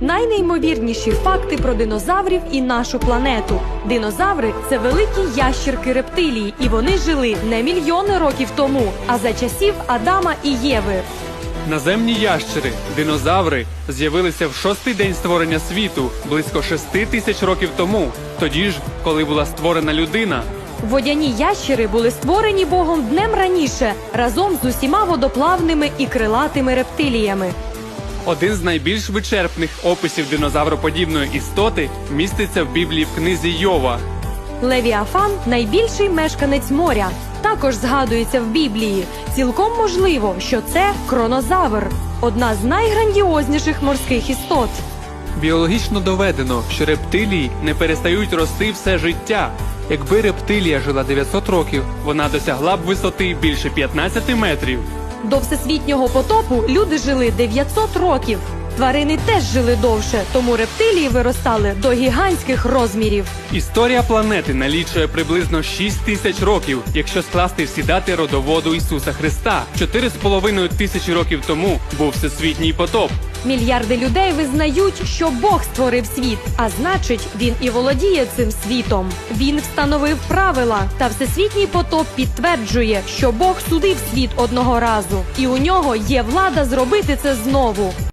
Найнеймовірніші факти про динозаврів і нашу планету. Динозаври це великі ящерки рептилії, і вони жили не мільйони років тому, а за часів Адама і Єви. Наземні ящери, динозаври з'явилися в шостий день створення світу близько шести тисяч років тому, тоді ж, коли була створена людина. Водяні ящери були створені Богом днем раніше разом з усіма водоплавними і крилатими рептиліями. Один з найбільш вичерпних описів динозавроподібної істоти міститься в Біблії в книзі Йова. Левіафан найбільший мешканець моря. Також згадується в Біблії. Цілком можливо, що це кронозавр, одна з найграндіозніших морських істот. Біологічно доведено, що рептилії не перестають рости все життя. Якби рептилія жила 900 років, вона досягла б висоти більше 15 метрів. До всесвітнього потопу люди жили 900 років. Тварини теж жили довше, тому рептилії виростали до гігантських розмірів. Історія планети налічує приблизно 6 тисяч років, якщо скласти всі дати родоводу Ісуса Христа. 4,5 тисячі років тому був всесвітній потоп. Мільярди людей визнають, що Бог створив світ, а значить, він і володіє цим світом. Він встановив правила, та всесвітній потоп підтверджує, що Бог судив світ одного разу, і у нього є влада зробити це знову.